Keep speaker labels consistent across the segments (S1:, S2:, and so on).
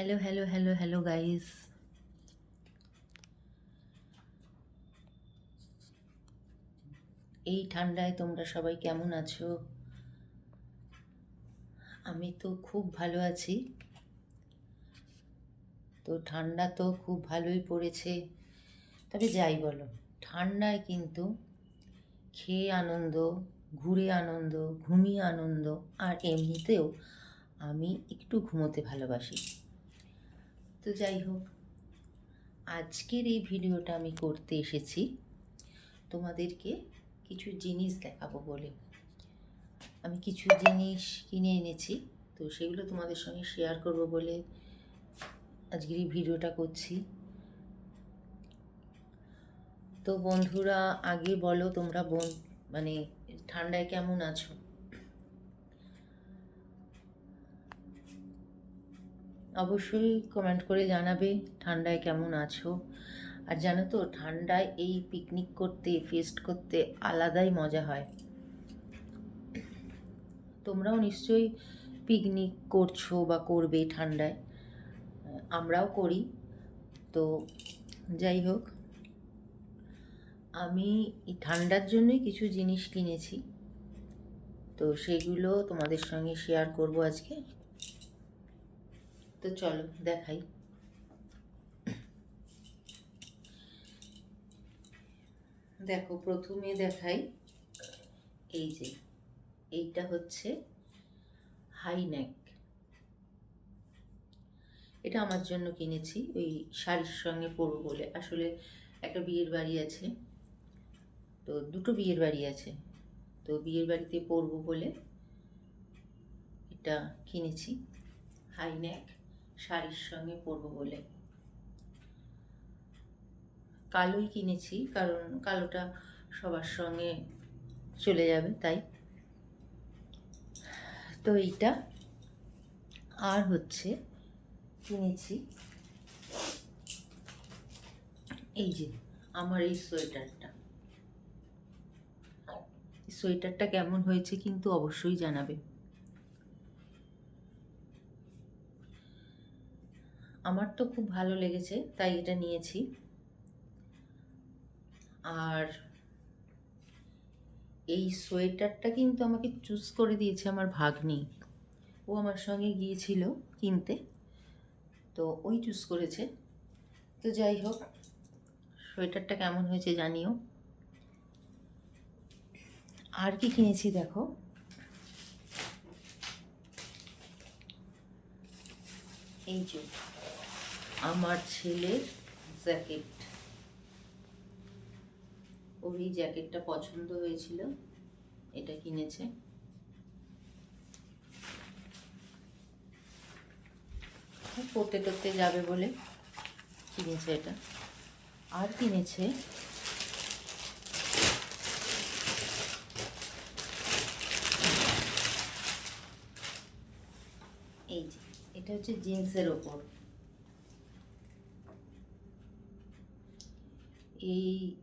S1: Hello hello hello hello guys এই ঠান্ডায় তোমরা সবাই কেমন আছো? আমি তো খুব ভালো আছি। তো ঠান্ডা তো খুব ভালোই পড়েছে। তবে যাই বলো, ঠান্ডায় কিন্তু খেয়ে আনন্দ, ঘুরে আনন্দ, ঘুমিয়ে আনন্দ, আর এমনিতেও আমি একটু ঘুমোতে ভালোবাসি। তো যাই হোক, আজকের এই ভিডিওটা আমি করতে এসেছি। তোমাদেরকে কিছু জিনিস দেখাবো বলে। আমি কিছু জিনিস কিনে এনেছি, তো সেগুলো তোমাদের সঙ্গে শেয়ার করব বলে আজকের এই ভিডিওটা করছি। তো বন্ধুরা, আগে বলো তোমরা বোন মানে ঠান্ডায় কেমন আছো? অবশ্যই কমেন্ট করে জানাবে, ঠান্ডায় কেমন আছো? আর জানো তো, ঠান্ডায় এই পিকনিক করতে ফেস্ট করতে আলাদাই মজা হয়। তোমরাও নিশ্চয়ই পিকনিক করছ বা করবে ঠান্ডায়। আমরাও করি। তো যাই হোক, আমি ঠান্ডার জন্যই কিছু জিনিস কিনেছি। তো সেগুলো তোমাদের সঙ্গে শেয়ার করব আজকে। তো চলো দেখাই। দেখো প্রথমে দেখাই, এই যে, এইটা হচ্ছে হাই নেক এটা আমার জন্য কিনেছি, ওই শাড়ির সঙ্গে পরবো বলে। আসলে একটা বিয়ের বাড়ি আছে, তো দুটো বিয়ের বাড়ি আছে, তো বিয়ের বাড়িতে পরবো বলে এটা কিনেছি হাই নেক শাড়ির সঙ্গে পরবো বলে। কালোই কিনেছি, কারণ কালোটা সবার সঙ্গে চলে যাবে, তাই। তো এইটা। আর হচ্ছে কিনেছি এই যে আমার এই সোয়েটারটা। সোয়েটারটা কেমন হয়েছে কিন্তু অবশ্যই জানাবে। আমার তো খুব ভালো লেগেছে, তাই এটা নিয়েছি। আর এই সোয়েটারটা কিন্তু আমাকে চুজ করে দিয়েছে আমার ভাগ্নি। ও আমার সঙ্গে গিয়েছিল কিনতে, তো ওই চুজ করেছে। তো যাই হোক, সোয়েটারটা কেমন হয়েছে জানিও। আর কি কিনেছি দেখো। এই যে আমার ছেলের জ্যাকেট। ওর এই জ্যাকেটটা পছন্দ হয়েছিল, এটা কিনেছে। পড়তে টরতে যাবে বলে কিনেছে এটা। আর কিনেছে? এই যে, এটা হচ্ছে জিন্সের ওপর। এই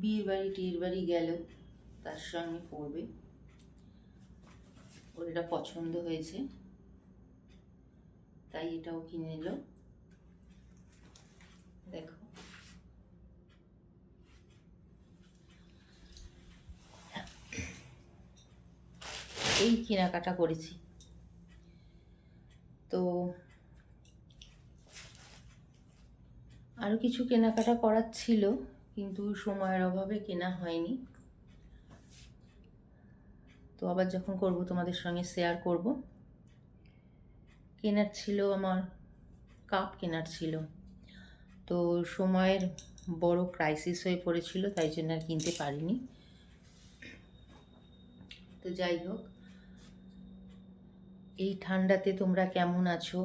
S1: বিয়ের বাড়ি, টিয়ের বাড়ি গেল, তার সঙ্গে পড়বে। ওর এটা পছন্দ হয়েছে, তাই এটাও কিনে নিল। দেখো। এই কেনাকাটা করেছি। তো আরও কিছু কেনাকাটা করার ছিল, কিন্তু সময়ের অভাবে কেনা হয়নি। তো আবার যখন করব তোমাদের সঙ্গে শেয়ার করব। কেনার ছিল আমার কাপ কেনার ছিল। তো সময়ের বড় ক্রাইসিস হয়ে পড়েছিল, তাই জন্য আর কিনতে পারিনি। তো যাই হোক, এই ঠান্ডাতে তোমরা কেমন আছো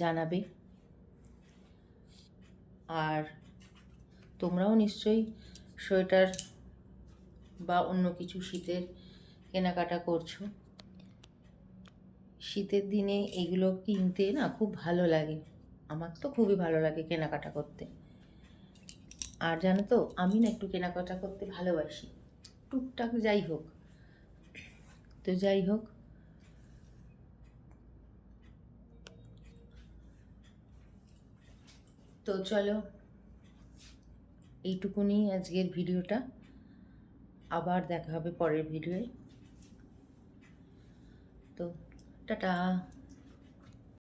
S1: জানাবে। আর তোমরাও নিশ্চয়ই সোয়েটার বা অন্য কিছু শীতের কেনাকাটা করছ। শীতের দিনে এগুলো কিনতে না খুব ভালো লাগে। আমার তো খুবই ভালো লাগে কেনাকাটা করতে। আর জানো তো, আমি না একটু কেনাকাটা করতে ভালোবাসি। টুকটাক যাই হোক। তো যাই হোক তো চলো এইটুকুনি আজকের ভিডিওটা। আবার দেখা হবে পরের ভিডিওয়ে। তো টাটা।